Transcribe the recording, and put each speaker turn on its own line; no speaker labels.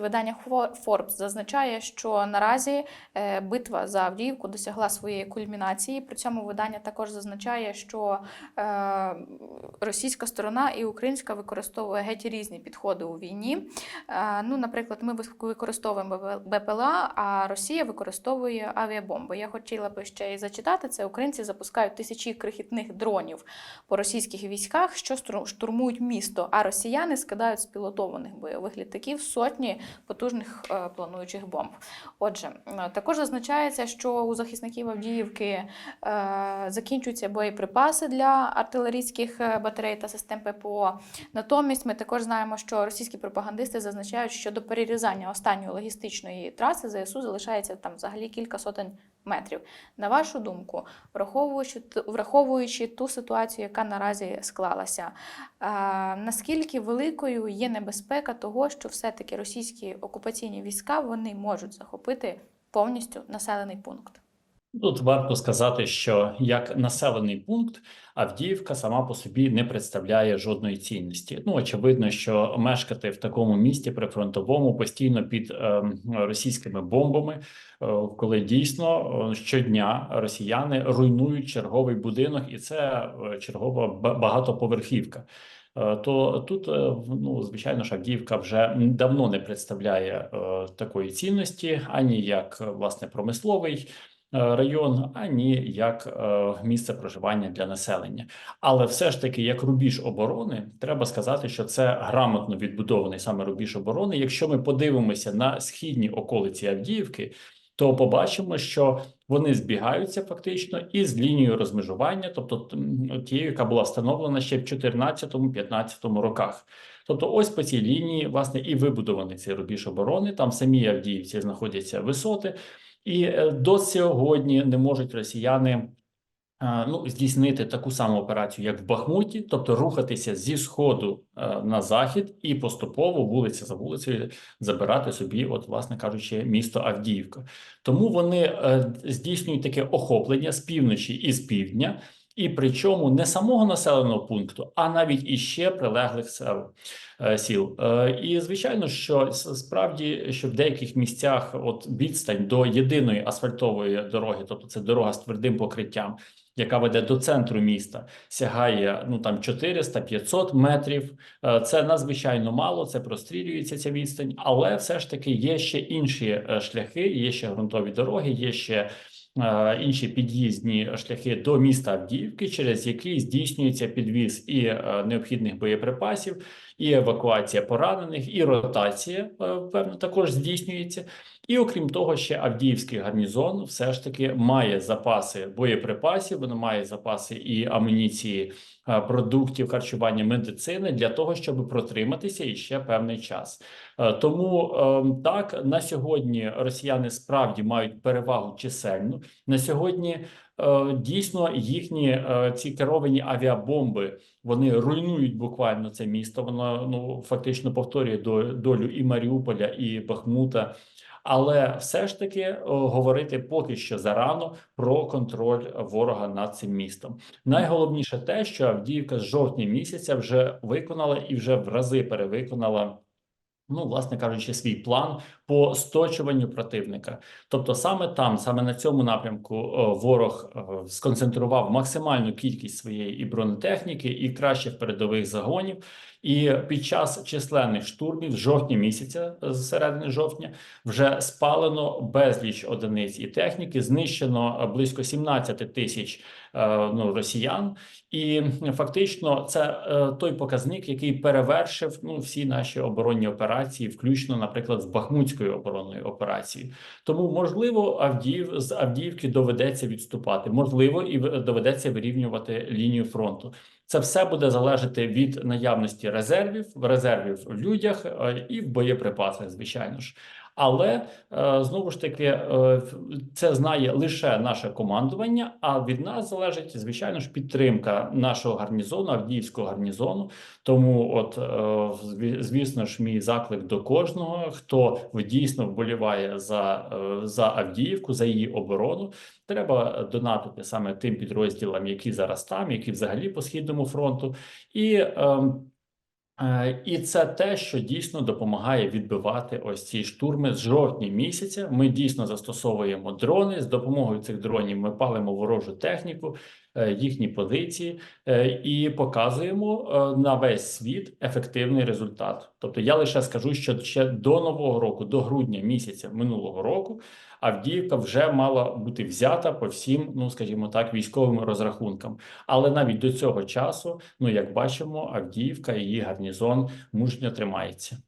Видання Forbes зазначає, що наразі е, битва за Авдіївку досягла своєї кульмінації. При цьому видання також зазначає, що е, російська сторона і українська використовує геть різні підходи у війні. Е, Ну, наприклад, ми використовуємо БПЛА, а Росія використовує авіабомби. Я хотіла би ще й зачитати це. Українці запускають тисячі крихітних дронів по російських військах, що штурмують місто. А росіяни скидають з пілотованих бойових літаків сотні потужних е, плануючих бомб. Отже, е, також зазначається, що у захисників Авдіївки е, закінчуються боєприпаси для артилерійських батарей та систем ППО. Натомість ми також знаємо, що російські пропагандисти зазначають, що до перерізання останньої логістичної траси ЗСУ залишається там взагалі кілька сотень метрів. На вашу думку, враховуючи враховуючи ту ситуацію, яка наразі склалася, е, наскільки великою є небезпека того, що все-таки російські окупаційні війська вони можуть захопити повністю населений пункт?
Тут варто сказати, що як населений пункт Авдіївка сама по собі не представляє жодної цінності. Ну очевидно, що мешкати в такому місті прифронтовому постійно під е, російськими бомбами, е, коли дійсно е, щодня росіяни руйнують черговий будинок, і це е, чергова багатоповерхівка. Е, То тут, ну звичайно, ж Авдіївка вже давно не представляє е, такої цінності, ані як власне промисловий е, район, ані як е, місце проживання для населення. Але все ж таки, як рубіж оборони, треба сказати, що це грамотно відбудований саме рубіж оборони. Якщо ми подивимося на східні околиці Авдіївки, то побачимо, що вони збігаються фактично із лінією розмежування, тобто тією, яка була встановлена ще в 14-15 роках. Тобто, ось по цій лінії, власне, і вибудований цей рубіж оборони. Там в самій Авдіївці знаходяться висоти, і е, до сьогодні не можуть росіяни. е, Ну, здійснити таку саму операцію, як в Бахмуті, тобто рухатися зі сходу е, на захід і поступово вулиця за вулицею забирати собі, от, власне кажучи, місто Авдіївка. Тому вони здійснюють таке охоплення з півночі і з півдня, і причому не самого населеного пункту, а навіть іще прилеглих сел е, сіл. Е, І звичайно, що справді, що в деяких місцях от відстань до єдиної асфальтової дороги, тобто це дорога з твердим покриттям, яка веде до центру міста, сягає ну там 400-500 метрів. Е, Це надзвичайно мало, це прострілюється ця відстань, але все ж таки є ще інші шляхи, є ще ґрунтові дороги, є ще інші під'їзні шляхи до міста Авдіївки, через які здійснюється підвіз і е, необхідних боєприпасів, і евакуація поранених, і ротація е, певно також здійснюється. І окрім того, ще Авдіївський гарнізон все ж таки має запаси боєприпасів, воно має запаси і амуніції, е, продуктів харчування, медицини для того, щоб протриматися іще певний час. Е, Тому е, так на сьогодні росіяни справді мають перевагу чисельну. На сьогодні е, дійсно їхні ці керовані авіабомби вони руйнують буквально це місто. Воно ну фактично повторює до- долю і Маріуполя, і Бахмута. Але все ж таки е, говорити поки що зарано про контроль ворога над цим містом. Найголовніше те, що Авдіївка з жовтня місяця вже виконала і вже в рази перевиконала. Ну, власне кажучи, свій план по сточуванню противника. Тобто, саме там, саме на цьому напрямку, е, ворог е, сконцентрував максимальну кількість своєї і бронетехніки, і кращих передових загонів. І під час численних штурмів з жовтня місяця, з середини жовтня, вже спалено безліч одиниць і техніки, знищено е, близько 17 тисяч е, ну, росіян. І фактично це е, той показник, який перевершив ну всі наші оборонні операції, включно, наприклад, з Бахмутською оборонною операцією. Тому можливо, Авдіїв з Авдіївки доведеться відступати, можливо, і доведеться вирівнювати лінію фронту. Це все буде залежати від наявності резервів, резервів в людях е, і в боєприпасах, звичайно ж. Але е, знову ж таки, е, це знає лише наше командування. А від нас залежить, звичайно ж, підтримка нашого гарнізону, Авдіївського гарнізону. Тому, от звісно ж, мій заклик до кожного, хто дійсно вболіває за, за Авдіївку, за її оборону. Треба донатити саме тим підрозділам, які зараз там, які взагалі по східному фронту, і ем, І це те, що дійсно допомагає відбивати ось ці штурми з жовтня місяця. Ми дійсно застосовуємо дрони. З допомогою цих дронів ми палимо ворожу техніку, е, їхні позиції е, і показуємо е, на весь світ ефективний результат. Тобто, я лише скажу, що ще до нового року, до грудня місяця минулого року, Авдіївка вже мала бути взята по всім, ну скажімо так, військовим розрахункам. Але навіть до цього часу, ну як бачимо, Авдіївка і її гарнізон мужньо тримається.